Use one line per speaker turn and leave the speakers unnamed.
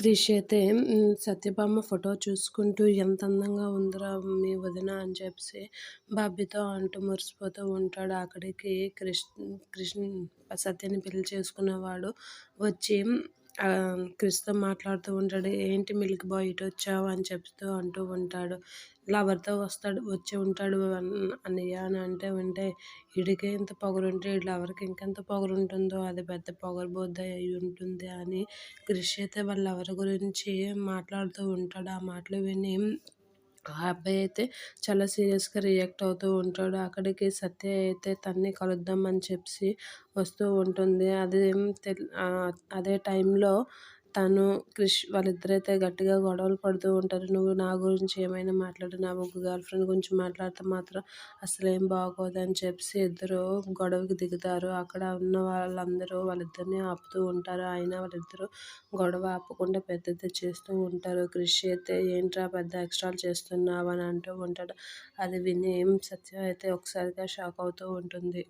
క్రిష్ అయితే సత్యభామ ఫోటో చూసుకుంటూ ఎంత అందంగా ఉందిరా మీ వదిన అని చెప్పి బాబీతో అంటూ మురిసిపోతూ ఉంటాడు. అక్కడికి కృష్ణ కృష్ణ సత్యని పెళ్ళి చేసుకున్నవాడు వచ్చి క్రిస్తో మాట్లాడుతూ ఉంటాడు ఏంటి మిల్క్ బాయ్ ఇటు వచ్చావు? అని చెప్తూ అంటూ ఉంటాడు. లవర్తో వస్తాడు వచ్చి ఉంటాడు అన్నయ్య అని అంటే ఉంటే వీడికే ఇంత పొగరుంటే వీడి లవర్కి ఇంకెంత పొగరు ఉంటుందో అది పెద్ద పొగరుబోద్ద అయి ఉంటుంది అని క్రిష్ అయితే వాళ్ళ ఎవరి గురించి మాట్లాడుతూ ఉంటాడు ఆ మాటలు విని ఆ అబ్బాయి అయితే చాలా సీరియస్గా రియాక్ట్ అవుతూ ఉంటాడు. అక్కడికి సత్య అయితే తన్ని కలుద్దామని చెప్పి వస్తూ ఉంటుంది. అది అదే టైంలో తను క్రిష్ వాళ్ళిద్దరైతే గట్టిగా గొడవలు పడుతూ ఉంటారు. నువ్వు నా గురించి ఏమైనా మాట్లాడు నా ఒక గర్ల్ ఫ్రెండ్ గురించి మాట్లాడితే మాత్రం అసలేం బాగోదని చెప్పి ఇద్దరు గొడవకి దిగుతారు. అక్కడ ఉన్న వాళ్ళందరూ వాళ్ళిద్దరిని ఆపుతూ ఉంటారు. అయినా వాళ్ళిద్దరూ గొడవ ఆపకుండా పెద్దది చేస్తూ ఉంటారు. క్రిష్ అయితే ఏంట్రా పెద్ద ఎక్స్ట్రాలు చేస్తున్నావు? అని అంటూ ఉంటాడు. అది విని సత్య అయితే ఒకసారిగా షాక్ అవుతూ ఉంటుంది.